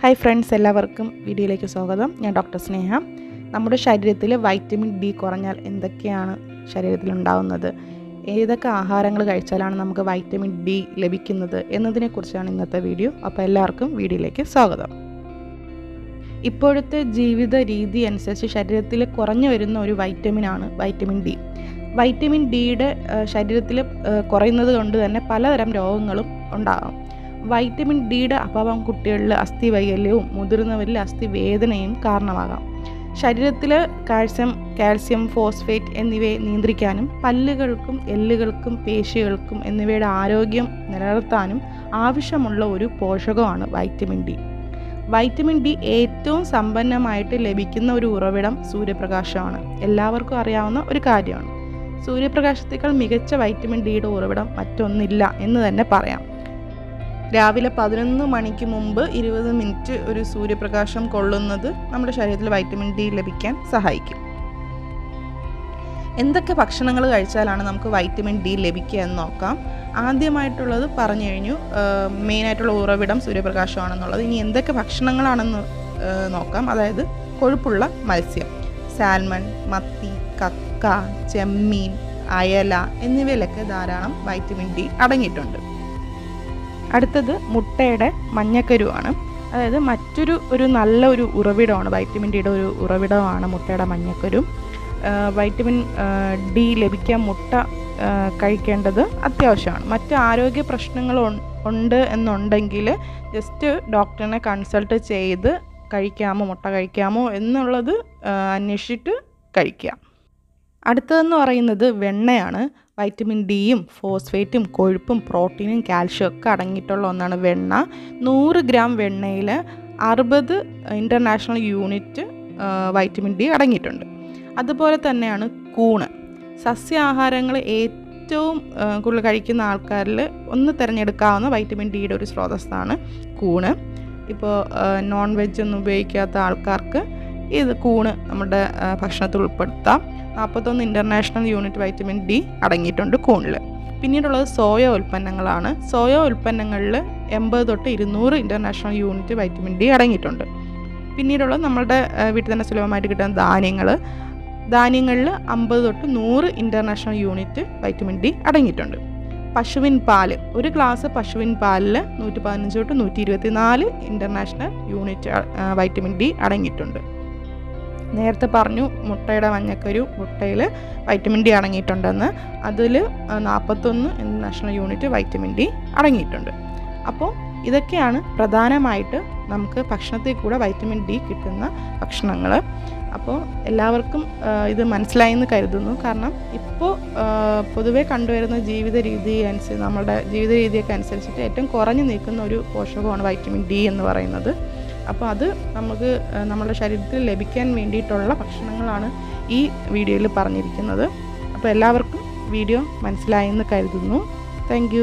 Hi friends എല്ലാവർക്കും വീഡിയോയിലേക്ക് സ്വാഗതം. ഞാൻ ഡോക്ടർ സ്നേഹ. നമ്മുടെ ശരീരത്തിൽ വൈറ്റമിൻ ഡി കുറഞ്ഞാൽ എന്തൊക്കെയാണ് ശരീരത്തിൽ ഉണ്ടാകുന്നത് ഏതൊക്കെ ആഹാരങ്ങൾ കഴിച്ചാലാണ് നമുക്ക് വൈറ്റമിൻ ഡി ലഭിക്കുന്നത് എന്നതിനെക്കുറിച്ചാണ് ഇന്നത്തെ വീഡിയോ. അപ്പോൾ എല്ലാവർക്കും വീഡിയോയിലേക്ക് സ്വാഗതം. ഇപ്പോഴത്തെ ജീവിത രീതി അനുസരിച്ച് ശരീരത്തിൽ കുറഞ്ഞു വരുന്ന ഒരു വൈറ്റമിനാണ് വൈറ്റമിൻ ഡി. വൈറ്റമിൻ ഡിയുടെ ശരീരത്തിൽ കുറയുന്നത് കൊണ്ട് തന്നെ പലതരം രോഗങ്ങളും ഉണ്ടാകാം. വൈറ്റമിൻ ഡിയുടെ അഭാവം കുട്ടികളിൽ അസ്ഥി വൈകല്യവും മുതിർന്നവരിൽ അസ്ഥി വേദനയും കാരണമാകാം. ശരീരത്തിൽ കാൽസ്യം കാൽസ്യം ഫോസ്ഫേറ്റ് എന്നിവയെ നിയന്ത്രിക്കാനും പല്ലുകൾക്കും എല്ലുകൾക്കും പേശികൾക്കും എന്നിവയുടെ ആരോഗ്യം നിലനിർത്താനും ആവശ്യമുള്ള ഒരു പോഷകമാണ് വൈറ്റമിൻ ഡി. വൈറ്റമിൻ ഡി ഏറ്റവും സമ്പന്നമായിട്ട് ലഭിക്കുന്ന ഒരു ഉറവിടം സൂര്യപ്രകാശമാണ്. എല്ലാവർക്കും അറിയാവുന്ന ഒരു കാര്യമാണ്. സൂര്യപ്രകാശത്തേക്കാൾ മികച്ച വൈറ്റമിൻ ഡിയുടെ ഉറവിടം മറ്റൊന്നില്ല എന്ന് തന്നെ പറയാം. രാവിലെ പതിനൊന്ന് മണിക്ക് മുമ്പ് ഇരുപത് മിനിറ്റ് ഒരു സൂര്യപ്രകാശം കൊള്ളുന്നത് നമ്മുടെ ശരീരത്തിൽ വൈറ്റമിൻ ഡി ലഭിക്കാൻ സഹായിക്കും. എന്തൊക്കെ ഭക്ഷണങ്ങൾ കഴിച്ചാലാണ് നമുക്ക് വൈറ്റമിൻ ഡി ലഭിക്കുക എന്ന് നോക്കാം. ആദ്യമായിട്ടുള്ളത് പറഞ്ഞു കഴിഞ്ഞു മെയിനായിട്ടുള്ള ഉറവിടം സൂര്യപ്രകാശമാണെന്നുള്ളത്. ഇനി എന്തൊക്കെ ഭക്ഷണങ്ങളാണെന്ന് നോക്കാം. അതായത് കൊഴുപ്പുള്ള മത്സ്യം സാൽമൺ മത്തി കക്ക ചെമ്മീൻ അയല എന്നിവയിലൊക്കെ ധാരാളം വൈറ്റമിൻ ഡി അടങ്ങിയിട്ടുണ്ട്. അടുത്തത് മുട്ടയുടെ മഞ്ഞക്കരുവാണ്. അതായത് മറ്റൊരു ഒരു നല്ല ഒരു ഉറവിടമാണ് വൈറ്റമിൻ ഡിയുടെ ഒരു ഉറവിടമാണ് മുട്ടയുടെ മഞ്ഞക്കരു. വൈറ്റമിൻ ഡി ലഭിക്കാൻ മുട്ട കഴിക്കേണ്ടത് അത്യാവശ്യമാണ്. മറ്റ് ആരോഗ്യ പ്രശ്നങ്ങൾ ഉണ്ട് എന്നുണ്ടെങ്കിൽ ജസ്റ്റ് ഡോക്ടറിനെ കൺസൾട്ട് ചെയ്ത് കഴിക്കാമോ മുട്ട കഴിക്കാമോ എന്നുള്ളത് അന്വേഷിച്ചിട്ട് കഴിക്കുക. അടുത്തതെന്ന് പറയുന്നത് വെണ്ണയാണ്. വൈറ്റമിൻ ഡിയും ഫോസ്ഫേറ്റും കൊഴുപ്പും പ്രോട്ടീനും കാൽഷ്യം ഒക്കെ അടങ്ങിയിട്ടുള്ള ഒന്നാണ് വെണ്ണ. നൂറ് ഗ്രാം വെണ്ണയിൽ അറുപത് ഇന്റർനാഷണൽ യൂണിറ്റ് വൈറ്റമിൻ ഡി അടങ്ങിയിട്ടുണ്ട്. അതുപോലെ തന്നെയാണ് കൂണ്. സസ്യാഹാരങ്ങൾ ഏറ്റവും കൂടുതൽ കഴിക്കുന്ന ആൾക്കാരിൽ ഒന്ന് തിരഞ്ഞെടുക്കാവുന്ന വൈറ്റമിൻ ഡിയുടെ ഒരു സ്രോതസ്സാണ് കൂണ്. ഇപ്പോൾ നോൺ വെജ് ഒന്നും ഉപയോഗിക്കാത്ത ആൾക്കാർക്ക് ഇത് കൂണ് നമ്മുടെ ഭക്ഷണത്തിൽ ഉൾപ്പെടുത്താം. നാൽപ്പത്തൊന്ന് ഇന്റർനാഷണൽ യൂണിറ്റ് വൈറ്റമിൻ ഡി അടങ്ങിയിട്ടുണ്ട് കൂണിൽ. പിന്നീടുള്ളത് സോയ ഉൽപ്പന്നങ്ങളാണ്. സോയ ഉൽപ്പന്നങ്ങളിൽ എൺപത് തൊട്ട് ഇരുന്നൂറ് ഇന്റർനാഷണൽ യൂണിറ്റ് വൈറ്റമിൻ ഡി അടങ്ങിയിട്ടുണ്ട്. പിന്നീടുള്ളത് നമ്മളുടെ വീട്ടിൽ തന്നെ സുലഭമായിട്ട് കിട്ടുന്ന ധാന്യങ്ങൾ. ധാന്യങ്ങളിൽ അമ്പത് തൊട്ട് നൂറ് ഇന്റർനാഷണൽ യൂണിറ്റ് വൈറ്റമിൻ ഡി അടങ്ങിയിട്ടുണ്ട്. പശുവിൻ പാൽ ഒരു ഗ്ലാസ് പശുവിൻ പാലിൽ നൂറ്റി പതിനഞ്ച് തൊട്ട് നൂറ്റി ഇരുപത്തി നാല് ഇന്റർനാഷണൽ യൂണിറ്റ് വൈറ്റമിൻ ഡി അടങ്ങിയിട്ടുണ്ട്. നേരത്തെ പറഞ്ഞു മുട്ടയുടെ മഞ്ഞക്കരു മുട്ടയിൽ വൈറ്റമിൻ ഡി അടങ്ങിയിട്ടുണ്ടെന്ന്. അതിൽ നാൽപ്പത്തൊന്ന് ഇന്റർനാഷണൽ യൂണിറ്റ് വൈറ്റമിൻ ഡി അടങ്ങിയിട്ടുണ്ട്. അപ്പോൾ ഇതൊക്കെയാണ് പ്രധാനമായിട്ട് നമുക്ക് ഭക്ഷണത്തിൽ കൂടെ വൈറ്റമിൻ ഡി കിട്ടുന്ന ഭക്ഷണങ്ങൾ. അപ്പോൾ എല്ലാവർക്കും ഇത് മനസ്സിലായി എന്ന് കരുതുന്നു. കാരണം ഇപ്പോൾ പൊതുവേ കണ്ടുവരുന്ന ജീവിത രീതി അനുസരിച്ച് നമ്മുടെ ജീവിത രീതിയൊക്കെ അനുസരിച്ചിട്ട് ഏറ്റവും കുറഞ്ഞു നിൽക്കുന്ന ഒരു പോഷകമാണ് വൈറ്റമിൻ ഡി എന്ന് പറയുന്നത്. അപ്പോൾ അത് നമുക്ക് നമ്മുടെ ശരീരത്തിൽ ലഭിക്കാൻ വേണ്ടിയിട്ടുള്ള ഭക്ഷണങ്ങളാണ് ഈ വീഡിയോയിൽ പറഞ്ഞിരിക്കുന്നത്. അപ്പോൾ എല്ലാവർക്കും വീഡിയോ മനസ്സിലായെന്ന് കരുതുന്നു. താങ്ക്